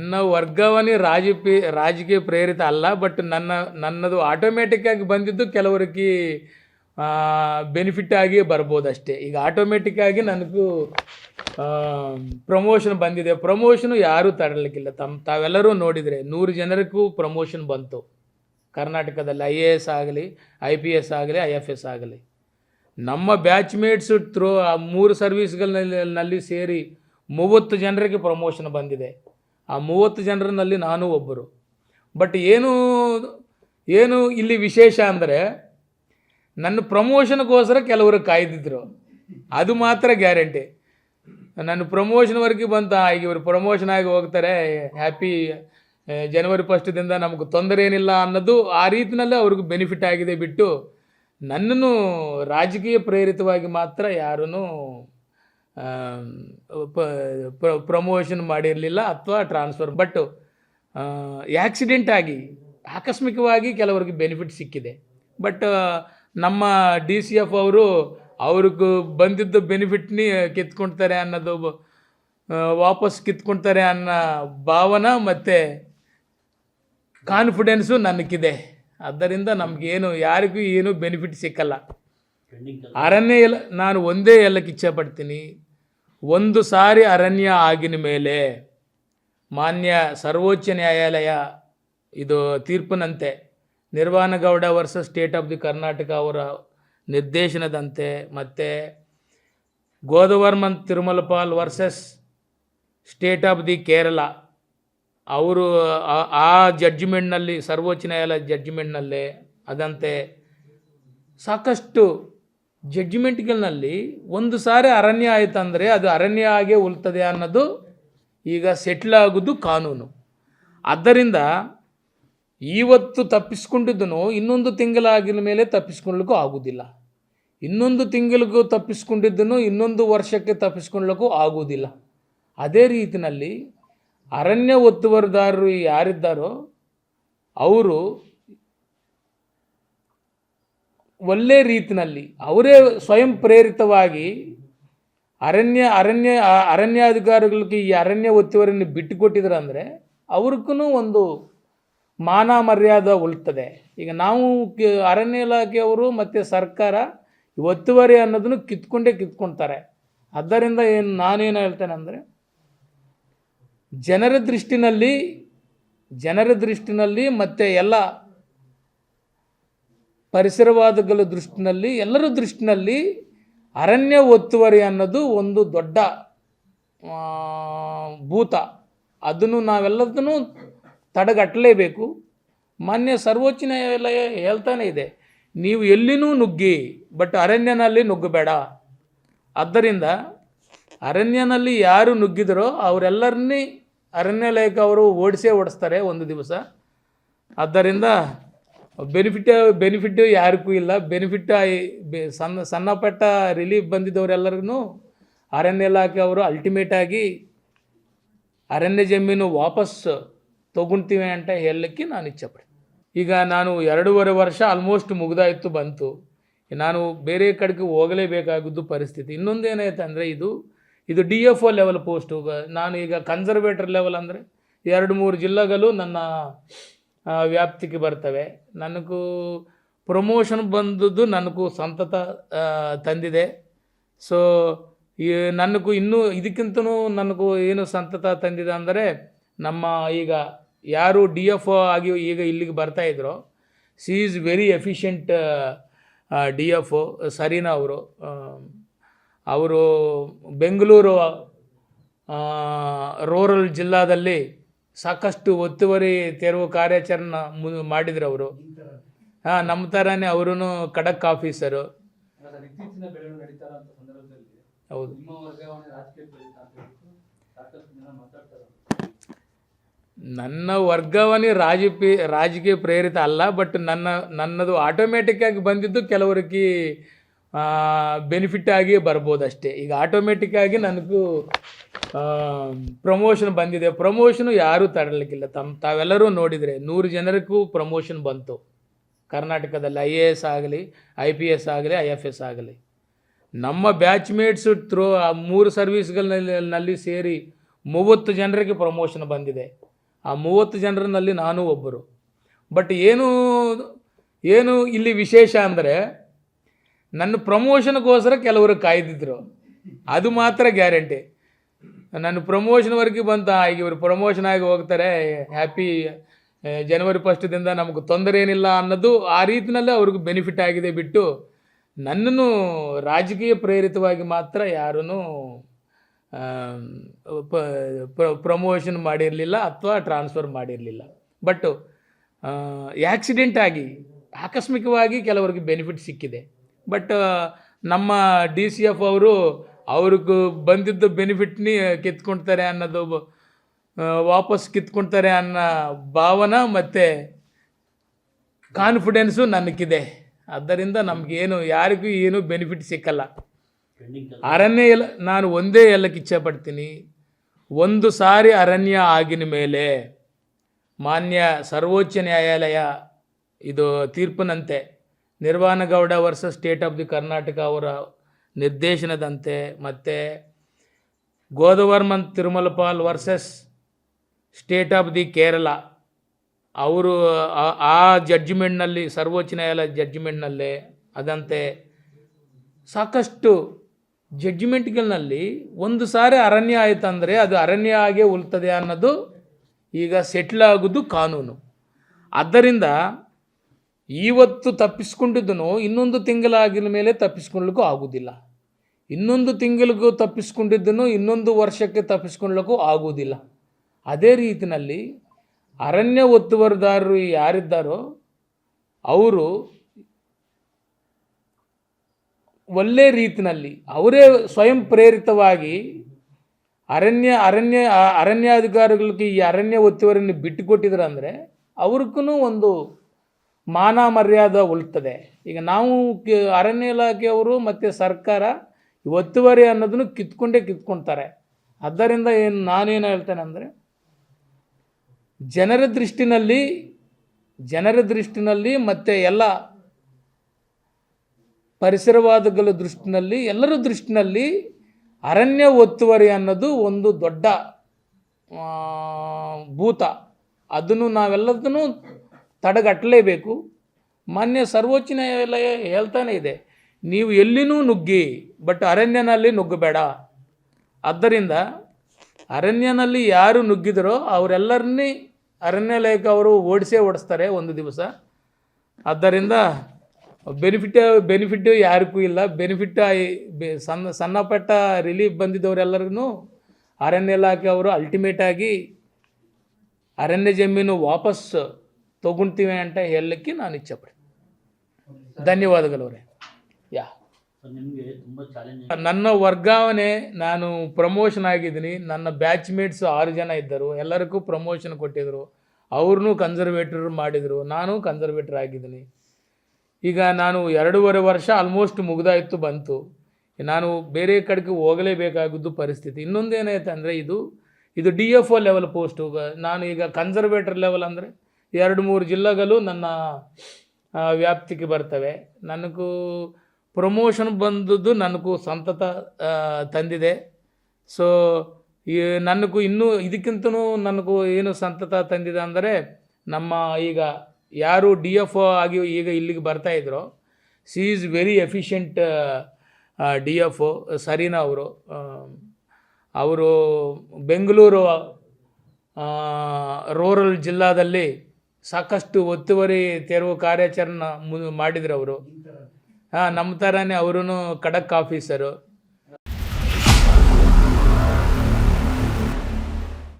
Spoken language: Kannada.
ನನ್ನ ವರ್ಗಾವಣೆ ರಾಜಕೀಯ ರಾಜಕೀಯ ಪ್ರೇರಿತ ಅಲ್ಲ ಬಟ್ ನನ್ನ, ನನ್ನದು ಆಟೋಮೆಟಿಕ್ ಆಗಿ ಬಂದಿದ್ದು ಕೆಲವರಿಗೆ ಬೆನಿಫಿಟ್ ಆಗಿ ಬರ್ಬೋದು ಅಷ್ಟೇ ಈಗ ಆಟೋಮೆಟಿಕ್ಕಾಗಿ ನನಗೂ ಪ್ರಮೋಷನ್ ಬಂದಿದೆ. ಪ್ರಮೋಷನು ಯಾರೂ ತಡಲಿಕ್ಕಿಲ್ಲ ತಮ್ಮ ತಾವೆಲ್ಲರೂ ನೋಡಿದರೆ ನೂರು ಜನರಿಗೂ ಪ್ರಮೋಷನ್ ಬಂತು. ಕರ್ನಾಟಕದಲ್ಲಿ ಐ ಎ ಎಸ್ ಆಗಲಿ ಐ ಪಿ ಎಸ್ ಆಗಲಿ ಐ ಎಫ್ ಎಸ್ ಆಗಲಿ. ನಮ್ಮ ಬ್ಯಾಚ್ಮೇಟ್ಸು ಥ್ರೂ ಆ ಮೂರು ಸರ್ವೀಸ್ಗಳಲ್ಲಿ ಸೇರಿ ಮೂವತ್ತು ಜನರಿಗೆ ಪ್ರಮೋಷನ್ ಬಂದಿದೆ. ಆ ಮೂವತ್ತು ಜನರಲ್ಲಿ ನಾನು ಒಬ್ಬರು. ಬಟ್ ಏನು ಏನು ಇಲ್ಲಿ ವಿಶೇಷ ಅಂದರೆ, ನನ್ನ ಪ್ರಮೋಷನ್ಗೋಸ್ಕರ ಕೆಲವರು ಕಾಯ್ದಿದ್ರು. ಅದು ಮಾತ್ರ ಗ್ಯಾರಂಟಿ ನನ್ನ ಪ್ರಮೋಷನ್ವರೆಗೆ ಬಂತ, ಈಗ ಇವರು ಪ್ರಮೋಷನ್ ಆಗಿ ಹೋಗ್ತಾರೆ ಹ್ಯಾಪಿ ಜನವರಿ ಫಸ್ಟ್ದಿಂದ ನಮಗೆ ತೊಂದರೆ ಏನಿಲ್ಲ ಅನ್ನೋದು ಆ ರೀತಿಯಲ್ಲೇ ಅವ್ರಿಗೆ ಬೆನಿಫಿಟ್ ಆಗಿದೆ ಬಿಟ್ಟು ನನ್ನನ್ನು ರಾಜಕೀಯ ಪ್ರೇರಿತವಾಗಿ ಮಾತ್ರ ಯಾರೂ ಪ್ರಮೋಷನ್ ಮಾಡಿರಲಿಲ್ಲ ಅಥವಾ ಟ್ರಾನ್ಸ್ಫರ್ ಬಟ್ ಆಕ್ಸಿಡೆಂಟ್ ಆಗಿ ಆಕಸ್ಮಿಕವಾಗಿ ಕೆಲವರಿಗೆ ಬೆನಿಫಿಟ್ ಸಿಕ್ಕಿದೆ. ಬಟ್ ನಮ್ಮ ಡಿ ಸಿ ಎಫ್ ಅವರು ಅವ್ರಿಗೆ ಬಂದಿದ್ದು ಬೆನಿಫಿಟ್ನಿ ಕಿತ್ಕೊಳ್ತಾರೆ ಅನ್ನೋದು ವಾಪಸ್ ಕಿತ್ಕೊಳ್ತಾರೆ ಅನ್ನೋ ಭಾವನೆ ಮತ್ತು ಕಾನ್ಫಿಡೆನ್ಸು ನನಗಿದೆ ಆದ್ದರಿಂದ ನಮಗೇನು ಯಾರಿಗೂ ಏನು ಬೆನಿಫಿಟ್ ಸಿಕ್ಕಲ್ಲ. ಅರಣ್ಯ ಎಲ್ಲ ನಾನು ಒಂದೇ ಎಲ್ಲಕ್ಕೆ ಇಚ್ಛೆ ಪಡ್ತೀನಿ. ಒಂದು ಸಾರಿ ಅರಣ್ಯ ಆಗಿನ ಮೇಲೆ ಮಾನ್ಯ ಸರ್ವೋಚ್ಚ ನ್ಯಾಯಾಲಯ ಇದು ತೀರ್ಪಿನಂತೆ Nirvanagowda versus state of the Karnataka ಅವರ ನಿರ್ದೇಶನದಂತೆ ಮತ್ತು Godavarman Thirumulpad versus state of the Kerala ಅವರು ಆ- ಜಡ್ಜ್ಮೆಂಟ್ನಲ್ಲಿ ಜಡ್ಜಿಮೆಂಟ್ನಲ್ಲಿ ಸರ್ವೋಚ್ಚ ನ್ಯಾಯಾಲಯ ಜಡ್ಜ್ಮೆಂಟ್ನಲ್ಲೇ ಅದಂತೆ ಸಾಕಷ್ಟು ಜಡ್ಜಿಮೆಂಟ್ಗಳಲ್ಲಿ ಒಂದು ಸಾರಿ ಅರಣ್ಯ ಆಯಿತಂದರೆ ಅದು ಅರಣ್ಯ ಆಗೇ ಉಲ್ತದೆ ಅನ್ನೋದು ಈಗ ಸೆಟ್ಲ್ ಆಗೋದು ಕಾನೂನು. ಆದ್ದರಿಂದ ಇವತ್ತು ತಪ್ಪಿಸ್ಕೊಂಡಿದ್ದನು ಇನ್ನೊಂದು ತಿಂಗಳಾಗಿನ ಮೇಲೆ ತಪ್ಪಿಸ್ಕೊಳ್ಳಿಕ್ಕೂ ಆಗೋದಿಲ್ಲ. ಇನ್ನೊಂದು ತಿಂಗಳಿಗೂ ತಪ್ಪಿಸ್ಕೊಂಡಿದ್ದನು ಇನ್ನೊಂದು ವರ್ಷಕ್ಕೆ ತಪ್ಪಿಸ್ಕೊಳ್ಳೋಕ್ಕೂ ಆಗುವುದಿಲ್ಲ ಅದೇ ರೀತಿಯಲ್ಲಿ ಅರಣ್ಯ ಒತ್ತುವರಿದಾರರು ಯಾರಿದ್ದಾರೋ, ಅವರು ಒಳ್ಳೆ ರೀತಿನಲ್ಲಿ, ಅವರೇ ಸ್ವಯಂ ಪ್ರೇರಿತವಾಗಿ ಅರಣ್ಯ ಅರಣ್ಯ ಅರಣ್ಯಾಧಿಕಾರಿಗಳಿಗೆ ಈ ಅರಣ್ಯ ಒತ್ತುವರಿಯನ್ನು ಬಿಟ್ಟುಕೊಟ್ಟಿದ್ರು ಅಂದರೆ ಅವ್ರಿಗೂ ಒಂದು ಮಾನ ಮರ್ಯಾದೆ ಉಳ್ತದೆ. ಈಗ ನಾವು ಅರಣ್ಯ ಇಲಾಖೆಯವರು ಮತ್ತು ಸರ್ಕಾರ ಒತ್ತುವರಿ ಅನ್ನೋದನ್ನು ಕಿತ್ಕೊಂಡೇ ಕಿತ್ಕೊಳ್ತಾರೆ ಆದ್ದರಿಂದ ಏನು, ನಾನೇನು ಹೇಳ್ತೇನೆ ಅಂದರೆ, ಜನರ ದೃಷ್ಟಿನಲ್ಲಿ ಜನರ ದೃಷ್ಟಿನಲ್ಲಿ ಮತ್ತು ಎಲ್ಲ ಪರಿಸರವಾದಗಳ ದೃಷ್ಟಿನಲ್ಲಿ, ಎಲ್ಲರ ದೃಷ್ಟಿನಲ್ಲಿ ಅರಣ್ಯ ಒತ್ತುವರಿ ಅನ್ನೋದು ಒಂದು ದೊಡ್ಡ ಭೂತ. ಅದನ್ನು ನಾವೆಲ್ಲದನ್ನು ತಡೆಗಟ್ಟಲೇಬೇಕು. ಮಾನ್ಯ ಸರ್ವೋಚ್ಚ ನ್ಯಾಯಾಲಯ ಹೇಳ್ತಾನೆ ಇದೆ, ನೀವು ಎಲ್ಲಿನೂ ನುಗ್ಗಿ, ಬಟ್ ಅರಣ್ಯನಲ್ಲಿ ನುಗ್ಗಬೇಡ. ಆದ್ದರಿಂದ ಅರಣ್ಯನಲ್ಲಿ ಯಾರು ನುಗ್ಗಿದರೋ ಅವರೆಲ್ಲರನ್ನೇ ಅರಣ್ಯಾಲಯಕ್ಕೆ ಅವರು ಓಡಿಸೇ ಓಡಿಸ್ತಾರೆ ಒಂದು ದಿವಸ. ಆದ್ದರಿಂದ ಬೆನಿಫಿಟ್ ಬೆನಿಫಿಟ್ ಯಾರಿಗೂ ಇಲ್ಲ. ಬೆನಿಫಿಟ್ ಸಣ್ಣ ಸಣ್ಣ ಪಟ್ಟ ರಿಲೀಫ್ ಬಂದಿದ್ದವರೆಲ್ಲರಿಗೂ ಅರಣ್ಯ ಇಲಾಖೆ ಅವರು ಅಲ್ಟಿಮೇಟಾಗಿ ಅರಣ್ಯ ಜಮೀನು ವಾಪಸ್ ತೊಗೊಳ್ತೀವಿ ಅಂತ ಹೇಳಲಿಕ್ಕೆ ನಾನು ಇಚ್ಛೆಪಡ್ತೀನಿ. ಈಗ ನಾನು ಎರಡೂವರೆ ವರ್ಷ ಆಲ್ಮೋಸ್ಟ್ ಮುಗ್ದಾಯಿತು ಬಂತು. ನಾನು ಬೇರೆ ಕಡೆಗೆ ಹೋಗಲೇಬೇಕಾಗಿದ್ದು ಪರಿಸ್ಥಿತಿ. ಇನ್ನೊಂದು ಏನಾಯ್ತು ಅಂದರೆ ಇದು ಇದು D F O level post ನಾನು ಈಗ ಕನ್ಸರ್ವೇಟರ್ ಲೆವೆಲ್ ಅಂದರೆ ಎರಡು ಮೂರು ಜಿಲ್ಲೆಗಳು ನನ್ನ ವ್ಯಾಪ್ತಿಗೆ ಬರ್ತವೆ. ನನಗೂ ಪ್ರಮೋಷನ್ ಬಂದದ್ದು ನನಗೂ ಸಂತತ ತಂದಿದೆ. ಸೊ ನನಗೂ ಇನ್ನೂ ಇದಕ್ಕಿಂತನೂ ನನಗೂ ಏನು ಸಂತತ ತಂದಿದೆ ಅಂದರೆ, ನಮ್ಮ ಈಗ ಯಾರು ಡಿ ಎಫ್ ಆಗಿ ಈಗ ಇಲ್ಲಿಗೆ ಬರ್ತಾ ಇದ್ರು. She is very efficient D F O, ಸರೀನಾ ಅವರು. ಅವರು ಬೆಂಗಳೂರು ರೂರಲ್ ಜಿಲ್ಲಾದಲ್ಲಿ ಸಾಕಷ್ಟು ಒತ್ತುವರಿ ತೆರವು ಕಾರ್ಯಾಚರಣೆ ಮು ಮಾಡಿದ್ರು ಅವರು ಹಾಂ ನಮ್ಮ ಥರನೇ ಅವರು ಖಡಕ್ ಆಫೀಸರು. ಹೌದು. ನನ್ನ ವರ್ಗಾವಣೆ ರಾಜಕೀಯ ರಾಜಕೀಯ ಪ್ರೇರಿತ ಅಲ್ಲ ಬಟ್ ನನ್ನ ನನ್ನದು ಆಟೋಮೆಟಿಕ್ ಆಗಿ ಬಂದಿದ್ದು ಕೆಲವರಿಗೆ ಬೆನಿಫಿಟ್ ಆಗಿ ಬರ್ಬೋದು ಅಷ್ಟೇ ಈಗ ಆಟೋಮೆಟಿಕ್ಕಾಗಿ ನನಗೂ ಪ್ರಮೋಷನ್ ಬಂದಿದೆ. ಪ್ರಮೋಷನು ಯಾರೂ ತಡಲಿಕ್ಕಿಲ್ಲ ತಮ್ಮ ತಾವೆಲ್ಲರೂ ನೋಡಿದರೆ ನೂರು ಜನರಿಗೂ ಪ್ರಮೋಷನ್ ಬಂತು. ಕರ್ನಾಟಕದಲ್ಲಿ ಐ ಎ ಎಸ್ ಆಗಲಿ ಐ ಪಿ ಎಸ್ ಆಗಲಿ ಐ ಎಫ್ ಎಸ್ ಆಗಲಿ. ನಮ್ಮ ಬ್ಯಾಚ್ಮೇಟ್ಸು ಥ್ರೂ ಆ, ಮೂರು ಸರ್ವೀಸ್ಗಳಲ್ಲಿ ಸೇರಿ ಮೂವತ್ತು ಜನರಿಗೆ ಪ್ರಮೋಷನ್ ಬಂದಿದೆ. ಆ ಮೂವತ್ತು ಜನರಲ್ಲಿ ನಾನು ಒಬ್ಬರು. ಬಟ್ ಏನು ಏನು ಇಲ್ಲಿ ವಿಶೇಷ ಅಂದರೆ ನನ್ನ ಪ್ರಮೋಷನ್ಗೋಸ್ಕರ ಕೆಲವರು ಕಾಯ್ದಿದ್ರು. ಅದು ಮಾತ್ರ ಗ್ಯಾರಂಟಿ. ನನ್ನ ಪ್ರಮೋಷನ್ವರೆಗೆ ಬಂತ, ಈಗ ಇವರು ಪ್ರಮೋಷನ್ ಆಗಿ ಹೋಗ್ತಾರೆ ಹ್ಯಾಪಿ ಜನವರಿ ಫಸ್ಟ್ದಿಂದ ನಮಗೆ ತೊಂದರೆ ಏನಿಲ್ಲ ಅನ್ನೋದು ಆ ರೀತಿನಲ್ಲೇ ಅವ್ರಿಗೆ ಬೆನಿಫಿಟ್ ಆಗಿದೆ ಬಿಟ್ಟು, ನನ್ನನ್ನು ರಾಜಕೀಯ ಪ್ರೇರಿತವಾಗಿ ಮಾತ್ರ ಯಾರೂ ಪ್ರಮೋಷನ್ ಮಾಡಿರಲಿಲ್ಲ ಅಥವಾ ಟ್ರಾನ್ಸ್ಫರ್ ಮಾಡಿರಲಿಲ್ಲ. ಬಟ್ ಆ್ಯಕ್ಸಿಡೆಂಟ್ ಆಗಿ, ಆಕಸ್ಮಿಕವಾಗಿ ಕೆಲವರಿಗೆ ಬೆನಿಫಿಟ್ ಸಿಕ್ಕಿದೆ. ಬಟ್ ನಮ್ಮ ಡಿ ಸಿ ಎಫ್ ಅವರು ಅವ್ರಿಗೆ ಬಂದಿದ್ದ ಬೆನಿಫಿಟ್ನಿ ಕಿತ್ಕೊಳ್ತಾರೆ ಅನ್ನೋದು ವಾಪಸ್ ಕಿತ್ಕೊಳ್ತಾರೆ ಅನ್ನೋ ಭಾವನೆ ಮತ್ತು ಕಾನ್ಫಿಡೆನ್ಸು ನನಗಿದೆ ಆದ್ದರಿಂದ ನಮಗೇನು, ಯಾರಿಗೂ ಏನೂ ಬೆನಿಫಿಟ್ ಸಿಕ್ಕಲ್ಲ. ಅರಣ್ಯ ಎಲ್ಲ ನಾನು ಒಂದೇ ಎಲ್ಲಕ್ಕೆ ಇಚ್ಛೆ ಪಡ್ತೀನಿ ಒಂದು ಸಾರಿ ಅರಣ್ಯ ಆಗಿನ ಮೇಲೆ ಮಾನ್ಯ ಸರ್ವೋಚ್ಚ ನ್ಯಾಯಾಲಯ ಇದು ತೀರ್ಪಿನಂತೆ Nirvanagowda versus state of the Karnataka ಅವರ ನಿರ್ದೇಶನದಂತೆ ಮತ್ತು Godavarman Thirumulpad versus state of the Kerala ಅವರು ಆ- ಜಡ್ಜ್ಮೆಂಟ್ನಲ್ಲಿ ಸರ್ವೋಚ್ಚ ನ್ಯಾಯಾಲಯ ಜಡ್ಜ್ಮೆಂಟ್ನಲ್ಲೇ ಅದಂತೆ ಸಾಕಷ್ಟು ಜಡ್ಜ್ಮೆಂಟ್ಗಳಲ್ಲಿ ಒಂದು ಸಾರಿ ಅರಣ್ಯ ಆಯಿತಂದರೆ ಅದು ಅರಣ್ಯ ಆಗೇ ಉಲ್ತದೆ ಅನ್ನೋದು ಈಗ ಸೆಟ್ಲ್ ಆಗೋದು ಕಾನೂನು. ಆದ್ದರಿಂದ ಇವತ್ತು ತಪ್ಪಿಸ್ಕೊಂಡಿದ್ದನು ಇನ್ನೊಂದು ತಿಂಗಳಾಗಿನ ಮೇಲೆ ತಪ್ಪಿಸ್ಕೊಳ್ಳಿಕ್ಕೂ ಆಗೋದಿಲ್ಲ. ಇನ್ನೊಂದು ತಿಂಗಳಿಗೂ ತಪ್ಪಿಸ್ಕೊಂಡಿದ್ದನು ಇನ್ನೊಂದು ವರ್ಷಕ್ಕೆ ತಪ್ಪಿಸ್ಕೊಳ್ಳಕ್ಕೂ ಆಗುವುದಿಲ್ಲ ಅದೇ ರೀತಿಯಲ್ಲಿ ಅರಣ್ಯ ಒತ್ತುವರಿದಾರರು ಯಾರಿದ್ದಾರೋ ಅವರು ಒಳ್ಳೆ ರೀತಿನಲ್ಲಿ ಅವರೇ ಸ್ವಯಂ ಪ್ರೇರಿತವಾಗಿ ಅರಣ್ಯ ಅರಣ್ಯ, ಅರಣ್ಯಾಧಿಕಾರಿಗಳಿಗೆ ಈ ಅರಣ್ಯ ಒತ್ತುವರಿಯನ್ನು ಬಿಟ್ಟುಕೊಟ್ಟಿದ್ರು ಅಂದರೆ ಅವ್ರಿಗೂ ಒಂದು ಮಾನ ಮರ್ಯಾದೆ ಉಳ್ತದೆ. ಈಗ ನಾವು ಅರಣ್ಯ ಇಲಾಖೆಯವರು ಮತ್ತು ಸರ್ಕಾರ ಒತ್ತುವರಿ ಅನ್ನೋದನ್ನು ಕಿತ್ಕೊಂಡೇ ಕಿತ್ಕೊಳ್ತಾರೆ ಆದ್ದರಿಂದ ಏನು ನಾನೇನು ಹೇಳ್ತೇನೆ ಅಂದರೆ, ಜನರ ದೃಷ್ಟಿನಲ್ಲಿ ಜನರ ದೃಷ್ಟಿನಲ್ಲಿ ಮತ್ತು ಎಲ್ಲ ಪರಿಸರವಾದಗಳ ದೃಷ್ಟಿನಲ್ಲಿ, ಎಲ್ಲರ ದೃಷ್ಟಿನಲ್ಲಿ ಅರಣ್ಯ ಒತ್ತುವರಿ ಅನ್ನೋದು ಒಂದು ದೊಡ್ಡ ಭೂತ. ಅದನ್ನು ನಾವೆಲ್ಲದನ್ನು ತಡೆಗಟ್ಟಲೇಬೇಕು. ಮಾನ್ಯ ಸರ್ವೋಚ್ಚ ನ್ಯಾಯಾಲಯ ಹೇಳ್ತಾನೆ ಇದೆ, ನೀವು ಎಲ್ಲಿನೂ ನುಗ್ಗಿ ಬಟ್ ಅರಣ್ಯನಲ್ಲಿ ನುಗ್ಗಬೇಡ. ಆದ್ದರಿಂದ ಅರಣ್ಯನಲ್ಲಿ ಯಾರು ನುಗ್ಗಿದರೋ ಅವರೆಲ್ಲರನ್ನೇ ಅರಣ್ಯಾಲಯಕ್ಕೆ ಅವರು ಓಡಿಸೇ ಓಡಿಸ್ತಾರೆ ಒಂದು ದಿವಸ. ಆದ್ದರಿಂದ ಬೆನಿಫಿಟ್ ಬೆನಿಫಿಟ್ ಯಾರಿಗೂ ಇಲ್ಲ. ಬೆನಿಫಿಟ್ ಸಣ್ಣ ಸಣ್ಣ ಪಟ್ಟ ರಿಲೀಫ್ ಬಂದಿದ್ದವರೆಲ್ಲರೂ ಅರಣ್ಯ ಇಲಾಖೆ ಅವರು ಅಲ್ಟಿಮೇಟಾಗಿ ಅರಣ್ಯ ಜಮೀನು ವಾಪಸ್ ತಗೊಳ್ತೀವಿ ಅಂತ ಹೇಳಲಿಕ್ಕೆ ನಾನು ಇಚ್ಛೆಪಡ್ತೀನಿ. ಧನ್ಯವಾದಗಳು ಅವರೇ ಯಾ. ನನ್ನ ವರ್ಗಾವಣೆ ನಾನು ಪ್ರಮೋಷನ್ ಆಗಿದ್ದೀನಿ. ನನ್ನ ಬ್ಯಾಚ್ಮೇಟ್ಸ್ ಆರು ಜನ ಇದ್ದರು. ಎಲ್ಲರಿಗೂ ಪ್ರಮೋಷನ್ ಕೊಟ್ಟಿದ್ದರು ಅವ್ರನ್ನೂ ಕನ್ಸರ್ವೇಟರ್ ಮಾಡಿದರು. ನಾನು ಕನ್ಸರ್ವೇಟರ್ ಆಗಿದ್ದೀನಿ. ಈಗ ನಾನು ಎರಡೂವರೆ ವರ್ಷ ಆಲ್ಮೋಸ್ಟ್ ಮುಗ್ದಾಯಿತು ಬಂತು. ನಾನು ಬೇರೆ ಕಡೆಗೆ ಹೋಗಲೇಬೇಕಾಗಿದ್ದು ಪರಿಸ್ಥಿತಿ. ಇನ್ನೊಂದೇನಾಯ್ತು ಅಂದರೆ ಇದು ಇದು D F O level post ನಾನು ಈಗ ಕನ್ಸರ್ವೇಟರ್ ಲೆವೆಲ್ ಅಂದರೆ ಎರಡು ಮೂರು ಜಿಲ್ಲೆಗಳು ನನ್ನ ವ್ಯಾಪ್ತಿಗೆ ಬರ್ತವೆ. ನನಗೂ ಪ್ರಮೋಷನ್ ಬಂದದ್ದು ನನಗೂ ಸಂತತ ತಂದಿದೆ. ಸೊ ನನಗೂ ಇನ್ನೂ ಇದಕ್ಕಿಂತನೂ ನನಗೂ ಏನು ಸಂತತ ತಂದಿದೆ ಅಂದರೆ, ನಮ್ಮ ಈಗ ಯಾರು ಡಿ ಎಫ್ ಆಗಿ ಈಗ ಇಲ್ಲಿಗೆ ಬರ್ತಾ ಇದ್ರು, she is very efficient D F O, ಸರೀನಾ ಅವರು. ಅವರು ಬೆಂಗಳೂರು ರೂರಲ್ ಜಿಲ್ಲಾದಲ್ಲಿ ಸಾಕಷ್ಟು ಒತ್ತುವರಿ ತೆರವು ಕಾರ್ಯಾಚರಣೆ ಮಾಡಿದ್ರು ಅವರು ಹಾಂ ನಮ್ಮ ಥರನೇ ಅವರೂ ಖಡಕ್ ಆಫೀಸರು.